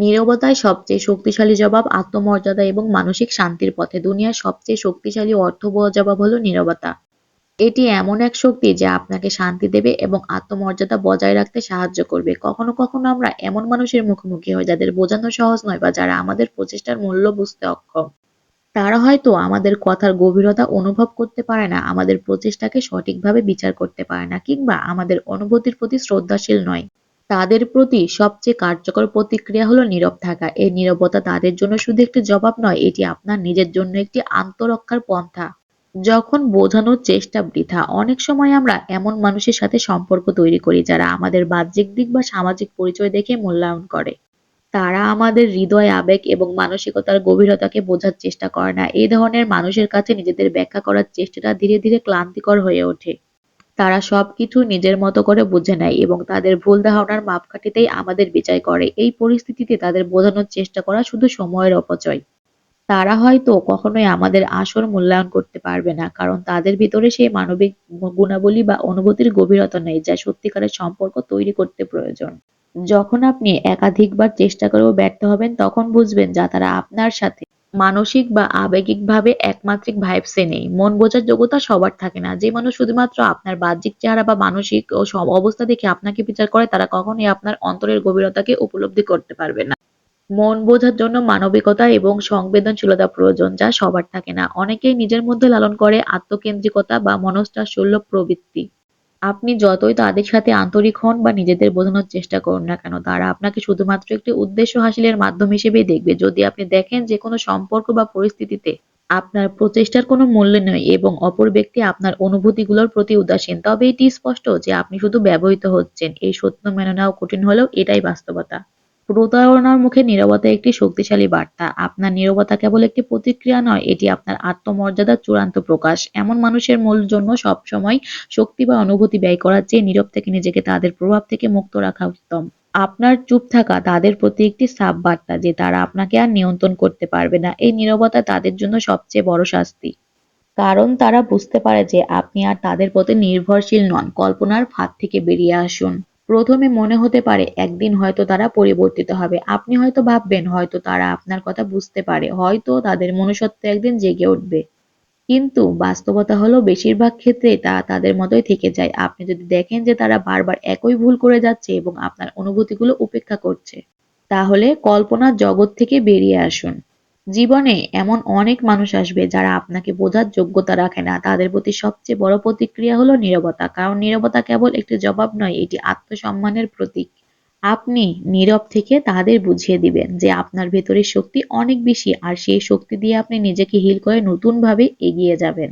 নীরবতাই সবচেয়ে শক্তিশালী জবাব আত্মমর্যাদা এবং মানসিক শান্তির পথে। দুনিয়ার সবচেয়ে শক্তিশালী অর্থবহ জবাব হলো নীরবতা। এটি এমন এক শক্তি যা আপনাকে শান্তি দেবে এবং আত্মমর্যাদা বজায় রাখতে সাহায্য করবে। কখনো কখনো আমরা এমন মানুষের মুখোমুখি হই যাদের বোঝানো সহজ নয় বা যারা আমাদের প্রচেষ্টার মূল্য বুঝতে অক্ষম। তারা হয়তো আমাদের কথার গভীরতা অনুভব করতে পারে না, আমাদের প্রচেষ্টাকে সঠিকভাবে বিচার করতে পারে না, কিংবা আমাদের অনুভূতির প্রতি শ্রদ্ধাশীল নয়। তাদের প্রতি সবচেয়ে কার্যকর প্রতিক্রিয়া হলো নীরব থাকা। এই নীরবতা তাদের জন্য শুধু একটি জবাব নয়, এটি আপনার নিজের জন্য একটি আত্মরক্ষার পন্থা। যখন বোঝানোর চেষ্টা বৃথা, অনেক সময় আমরা এমন মানুষের সাথে সম্পর্ক তৈরি করি যারা আমাদের বাহ্যিক দিক বা সামাজিক পরিচয় দেখে মূল্যায়ন করে। তারা আমাদের হৃদয়, আবেগ এবং মানসিকতার গভীরতাকে বোঝার চেষ্টা করে না। এই ধরনের মানুষের কাছে নিজেদের ব্যাখ্যা করার চেষ্টাটা ধীরে ধীরে ক্লান্তিকর হয়ে ওঠে। তারা সবকিছু নিজের মতো করে বুঝে নেয় এবং তাদের ভুল ধারণার মাপকাঠিতেই আমাদের বিচার করে। এই পরিস্থিতিতে তাদের বোঝানোর চেষ্টা করা শুধু সময়ের অপচয়। তারা হয়তো কখনোই আমাদের আসল মূল্যায়ন করতে পারবে না, কারণ তাদের ভিতরে সেই মানবিক গুণাবলী বা অনুভূতির গভীরতা নেই, যা সত্যিকারের সম্পর্ক তৈরি করতে প্রয়োজন। যখন আপনি একাধিকবার চেষ্টা করেও ব্যর্থ হবেন, তখন বুঝবেন যা তারা আপনার সাথে মানসিক বা আবেগিকভাবে একমাত্রিক ভাইবসে নেই। মন বোঝার যোগ্যতা সবার থাকে না। যে মানুষ শুধুমাত্র আপনার বাহ্যিক চেহারা বা মানসিক ও সব অবস্থা দেখে আপনাকে বিচার করে, তারা কখনোই আপনার অন্তরের গভীরতাকে উপলব্ধি করতে পারবে না। মন বোঝার জন্য মানবিকতা এবং সংবেদনশীলতা প্রয়োজন যা সবার থাকে না। অনেকেই নিজের মধ্যে লালন করে আত্মকেন্দ্রিকতা বা মনস্তাৎসল্য প্রবৃত্তি। আপনি যতই তাদের সাথে আন্তরিক হন বা নিজেদের বোঝানোর চেষ্টা করুন না কেন, তারা আপনাকে শুধুমাত্র একটি উদ্দেশ্য হাসিলের মাধ্যম হিসেবেই দেখবে। যদি আপনি দেখেন যে কোনো সম্পর্ক বা পরিস্থিতিতে আপনার প্রচেষ্টার কোনো মূল্য নেই এবং অপর ব্যক্তি আপনার অনুভূতিগুলোর প্রতি উদাসীন, তবে এটি স্পষ্ট যে আপনি শুধু ব্যবহৃত হচ্ছেন। এই সত্য মেনে নেওয়া কঠিন হলেও এটাই বাস্তবতা। প্রতারণার মুখে নীরবতা একটি শক্তিশালী বার্তা। আপনার নীরবতা কেবল একটি প্রতিক্রিয়া নয়, এটি আপনার আত্মমর্যাদার চূড়ান্ত প্রকাশ। এমন মানুষের মূল জন্য সবসময় শক্তি বা অনুভূতি ব্যয় করার চেয়ে নীরব থেকে নিজেকে তাদের প্রভাব থেকে মুক্ত রাখা উত্তম। আপনার চুপ থাকা তাদের প্রতি একটি সাব বার্তা যে তারা আপনাকে আর নিয়ন্ত্রণ করতে পারবে না। এই নীরবতা তাদের জন্য সবচেয়ে বড় শাস্তি। কারণ তারা বুঝতে পারে যে আপনি আর তাদের প্রতি নির্ভরশীল নন। কল্পনার ফাঁদ থেকে বেরিয়ে আসুন। প্রথমে মনে হতে পারে, একদিন হয়তো তারা পরিবর্তিত হবে। আপনি হয়তো ভাববেন, হয়তো তারা আপনার কথা বুঝতে পারে। হয়তো তাদের মনুষ্যত্ব একদিন জেগে উঠবে। কিন্তু বাস্তবতা হলো, বেশিরভাগ ক্ষেত্রে তা তাদের মতোই থেকে যায়। আপনি যদি দেখেন যে তারা বারবার একই ভুল করে যাচ্ছে এবং আপনার অনুভূতিগুলো উপেক্ষা করছে, তাহলে কল্পনার জগৎ থেকে বেরিয়ে আসুন। জীবনে এমন অনেক মানুষ আসবে যারা আপনাকে বোঝার যোগ্যতা রাখে না। তাদের প্রতি সবচেয়ে বড় প্রতিক্রিয়া হলো নীরবতা। কারণ নীরবতা কেবল একটি জবাব নয়, এটি আত্মসম্মানের প্রতীক। আপনি নীরব থেকে তাদের বুঝিয়ে দিবেন যে আপনার ভেতরের শক্তি অনেক বেশি, আর সেই শক্তি দিয়ে আপনি নিজেকে হিল করে নতুনভাবে এগিয়ে যাবেন।